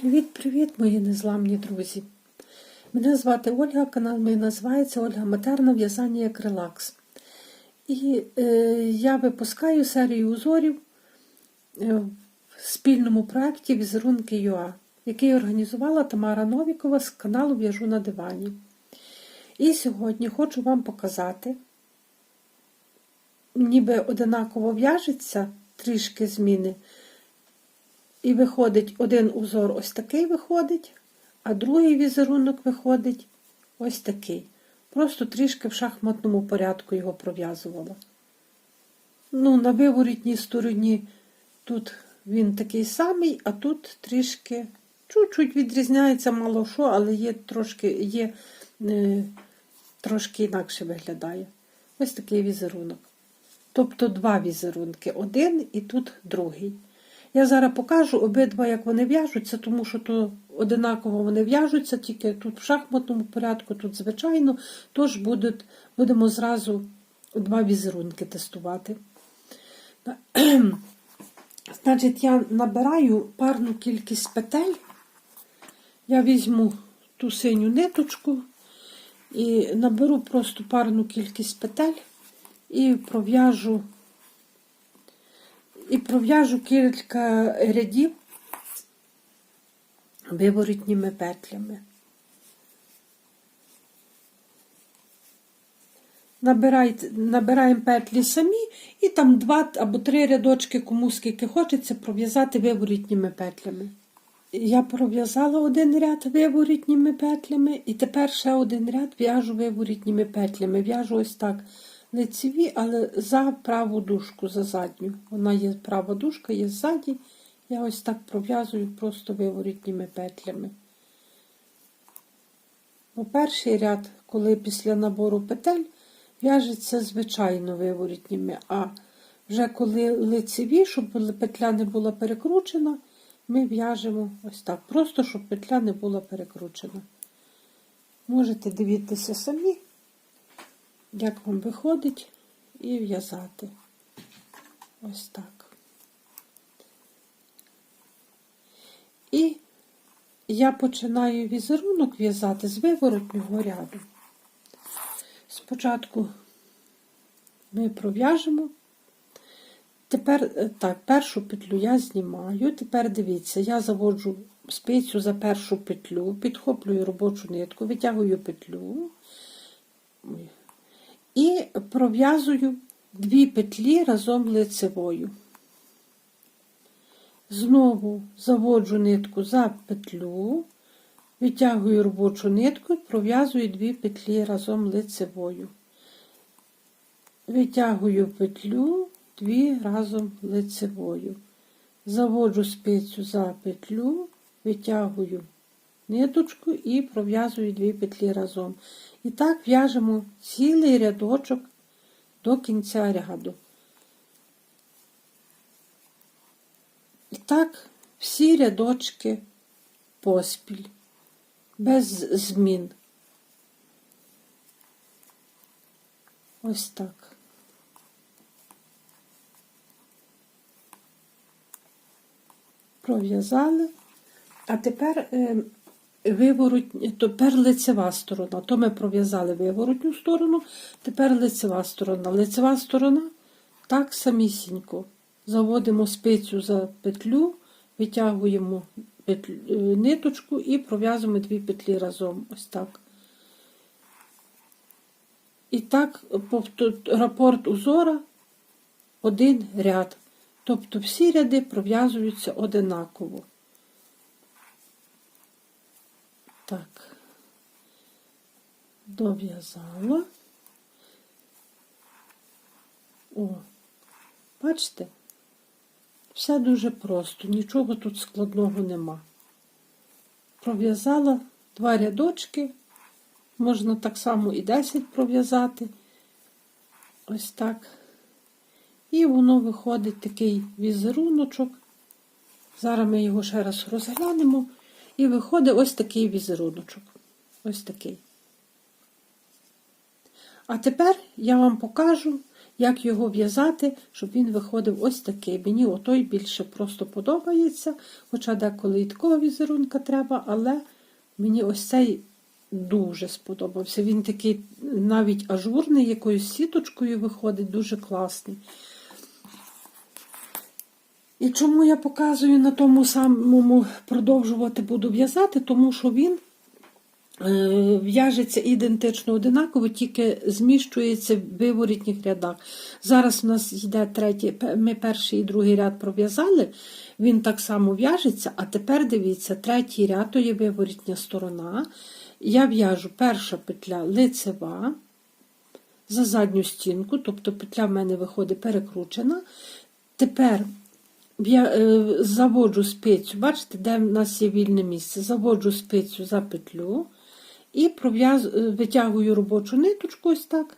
Привіт-привіт, мої незламні друзі! Мене звати Ольга, канал мій називається Ольга Матерна в'язання як релакс. І е, я випускаю серію узорів е, в спільному проєкті Візерунки ЮА, який організувала Тамара Новікова з каналу В'яжу на дивані. І сьогодні хочу вам показати, ніби одинаково в'яжеться трішки зміни. І виходить один узор ось такий виходить, а другий візерунок виходить ось такий. Просто трішки в шахматному порядку його пров'язувала. Ну, на виворітній стороні тут він такий самий, а тут трішки чуть-чуть відрізняється мало що, але є трошки є, е, трошки інакше виглядає. Ось такий візерунок. Тобто два візерунки. Один і тут другий. Я зараз покажу обидва, як вони в'яжуться, тому що то одинаково вони в'яжуться, тільки тут в шахматному порядку, тут звичайно, тож будуть, будемо зразу два візерунки тестувати. Значить, я набираю парну кількість петель. Я візьму ту синю ниточку і наберу просто парну кількість петель і пров'яжу і пров'яжу кілька рядів виворітніми петлями. Набираємо петлі самі і там два або три рядочки, кому скільки хочеться, пров'язати виворітніми петлями. Я пров'язала один ряд виворітніми петлями, і тепер ще один ряд в'яжу виворітніми петлями. В'яжу ось так лицеві, але за праву дужку, за задню. Вона є права дужка, є ззаді. Я ось так пров'язую просто виворітніми петлями. У перший ряд, коли після набору петель, в'яжеться звичайно виворітніми, а вже коли лицеві, щоб петля не була перекручена, ми в'яжемо ось так. Просто, щоб петля не була перекручена. Можете дивитися самі як вам виходить, і в'язати. Ось так. І я починаю візерунок в'язати з виворотнього ряду. Спочатку ми пров'яжемо. Тепер, е, так, першу петлю я знімаю. Тепер дивіться, я заводжу спицю за першу петлю, підхоплюю робочу нитку, витягую петлю і пров'язую дві петлі разом лицевою. Знову заводжу нитку за петлю, витягую робочу нитку і пров'язую дві петлі разом лицевою. Витягую петлю дві разом лицевою. Заводжу спицю за петлю, витягую ниточку і пров'язую дві петлі разом. І так в'яжемо цілий рядочок до кінця ряду. І так всі рядочки поспіль, без змін. Ось так. Пров'язали, а тепер ем, тепер лицева сторона. То ми пров'язали виворотню сторону, тепер лицева сторона. Лицева сторона так самісінько. Заводимо спицю за петлю, витягуємо е, ниточку і пров'язуємо дві петлі разом. Ось так. І так, рапорт узора один ряд. Тобто всі ряди пров'язуються одинаково. Так, дов'язала. О, бачите? Все дуже просто, нічого тут складного нема. Пров'язала два рядочки, можна так само і 10 пров'язати. Ось так. І воно виходить такий візеруночок. Зараз ми його ще раз розглянемо. І виходить ось такий візеруночок. Ось такий. А тепер я вам покажу, як його в'язати, щоб він виходив ось такий. Мені отой більше просто подобається, хоча деколи і такого візерунка треба, але мені ось цей дуже сподобався. Він такий навіть ажурний, якоюсь сіточкою виходить, дуже класний. І чому я показую на тому самому продовжувати буду в'язати, тому що він е, в'яжеться ідентично одинаково, тільки зміщується в виворітніх рядах. Зараз у нас йде третій, ми перший і другий ряд пров'язали, він так само в'яжеться, а тепер дивіться, третій ряд, то є виворітня сторона. Я в'яжу перша петля лицева за задню стінку, тобто петля в мене виходить перекручена. Тепер я е, заводжу спицю, бачите, де в нас є вільне місце. Заводжу спицю за петлю і е, витягую робочу ниточку ось так,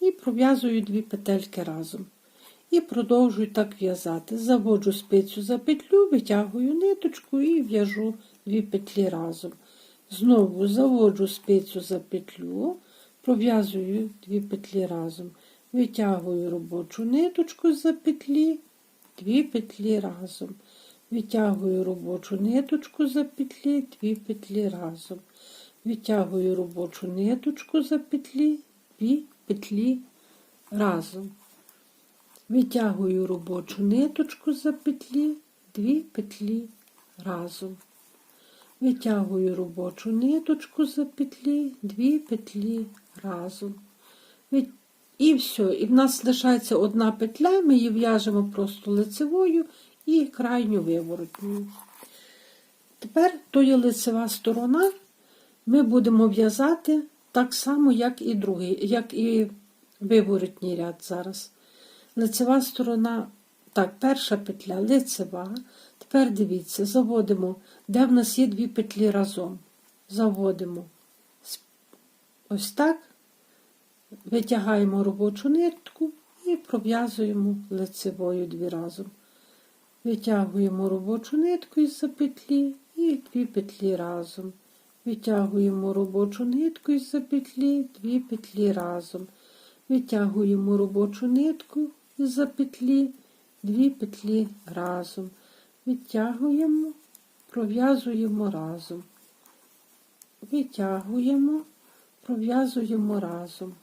і пров'язую дві петельки разом. І продовжую так в'язати. Заводжу спицю за петлю, витягую ниточку і в'яжу дві петлі разом. Знову заводжу спицю за петлю, пров'язую дві петлі разом. Витягую робочу ниточку за петлі, дві петлі разом. Витягую робочу ниточку за петлі, дві петлі разом. Витягую робочу ниточку за петлі, дві петлі разом. Витягую робочу ниточку за петлі, дві петлі разом. Витягую робочу ниточку за петлі, дві петлі разом. І все. І в нас лишається одна петля, ми її в'яжемо просто лицевою і крайню виворотньою. Тепер то є лицева сторона, ми будемо в'язати так само, як і другий, як і виворотній ряд зараз. Лицева сторона, так, перша петля лицева. Тепер дивіться, заводимо, де в нас є дві петлі разом. Заводимо ось так, витягаємо робочу нитку і пров'язуємо лицевою дві разом. Витягуємо робочу нитку із-за петлі і дві петлі разом. Витягуємо робочу нитку із-за петлі, дві петлі разом. Витягуємо робочу нитку із-за петлі, дві петлі разом. Витягуємо, пров'язуємо разом. Витягуємо, пров'язуємо разом.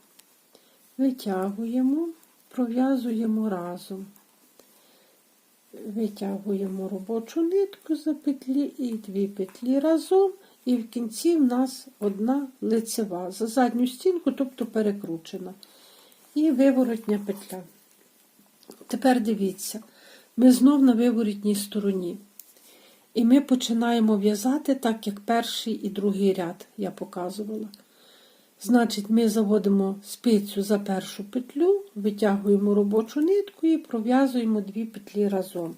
Витягуємо, пров'язуємо разом. Витягуємо робочу нитку за петлі і дві петлі разом, і в кінці в нас одна лицева за задню стінку, тобто перекручена. І виворотня петля. Тепер дивіться, ми знов на виворітній стороні. І ми починаємо в'язати так, як перший і другий ряд я показувала. Значить, ми заводимо спицю за першу петлю, витягуємо робочу нитку і пров'язуємо дві петлі разом.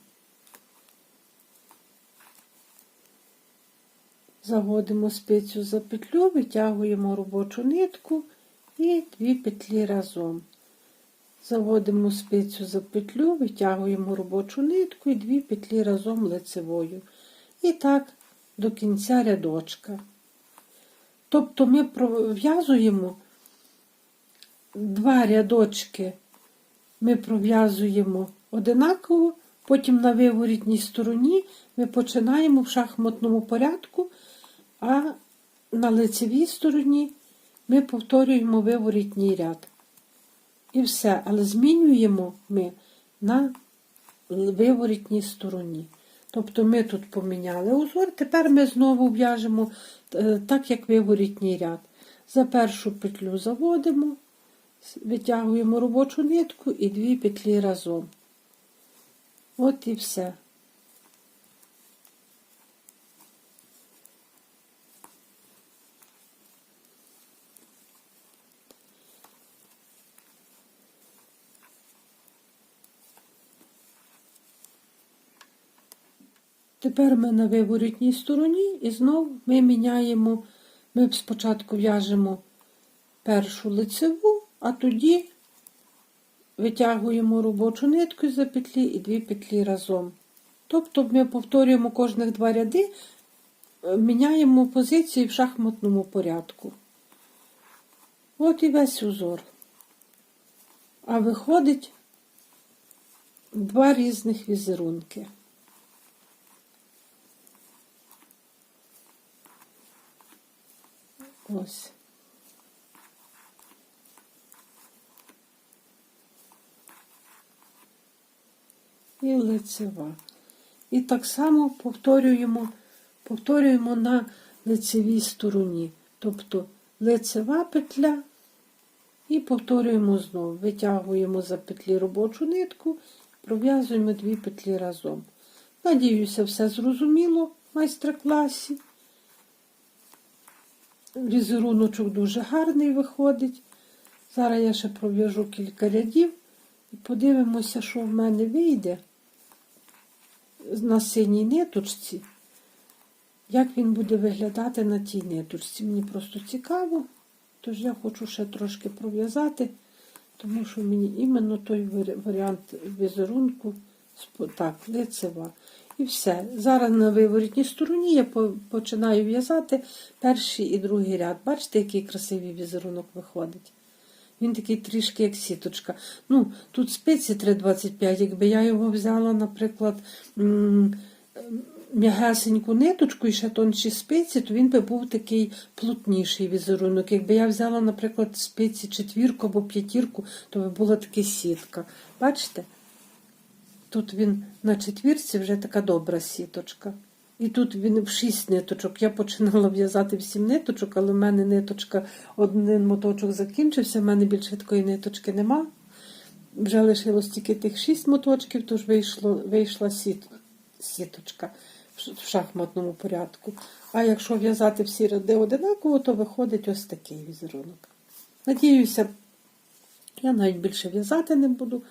Заводимо спицю за петлю, витягуємо робочу нитку і дві петлі разом. Заводимо спицю за петлю, витягуємо робочу нитку і дві петлі разом лицевою. І так до кінця рядочка. Тобто ми пров'язуємо два рядочки, ми пров'язуємо одинаково, потім на виворітній стороні ми починаємо в шахматному порядку, а на лицевій стороні ми повторюємо виворітній ряд. І все, але змінюємо ми на виворітній стороні. Тобто ми тут поміняли узор, тепер ми знову в'яжемо е, так, як виворітній ряд. За першу петлю заводимо, витягуємо робочу нитку і дві петлі разом. От і все. Тепер ми на виворітній стороні і знов ми міняємо, ми спочатку в'яжемо першу лицеву, а тоді витягуємо робочу нитку за петлі і дві петлі разом. Тобто ми повторюємо кожних два ряди, е, міняємо позиції в шахматному порядку. От і весь узор. А виходить два різних візерунки. Ось. І лицева. І так само повторюємо, повторюємо на лицевій стороні. Тобто лицева петля і повторюємо знову. Витягуємо за петлі робочу нитку, пров'язуємо дві петлі разом. Надіюся, все зрозуміло в майстер-класі. Візеруночок дуже гарний виходить. Зараз я ще пров'яжу кілька рядів і подивимося, що в мене вийде на синій ниточці, як він буде виглядати на тій ниточці. Мені просто цікаво, тож я хочу ще трошки пров'язати, тому що мені іменно той варіант візерунку так, лицева. І все. Зараз на виворітній стороні я починаю в'язати перший і другий ряд. Бачите, який красивий візерунок виходить. Він такий трішки як сіточка. Ну, тут спиці 3,25. Якби я його взяла, наприклад, м'ягесеньку ниточку і ще тонші спиці, то він би був такий плотніший візерунок. Якби я взяла, наприклад, спиці четвірку або п'ятірку, то би була така сітка. Бачите? Тут він на четвірці вже така добра сіточка. І тут він в шість ниточок. Я починала в'язати в сім ниточок, але в мене ниточка, один моточок закінчився, в мене більше такої ниточки нема. Вже лишилось тільки тих шість моточків, тож вийшло, вийшла сіт, сіточка в шахматному порядку. А якщо в'язати всі ряди одинаково, то виходить ось такий візерунок. Надіюся, я навіть більше в'язати не буду,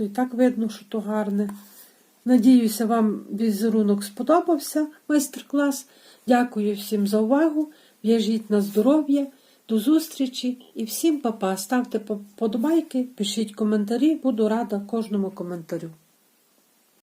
то і так видно, що то гарне. Надіюся, вам візерунок сподобався, майстер-клас. Дякую всім за увагу. В'яжіть на здоров'я. До зустрічі і всім па-па. Ставте подобайки, пишіть коментарі, буду рада кожному коментарю.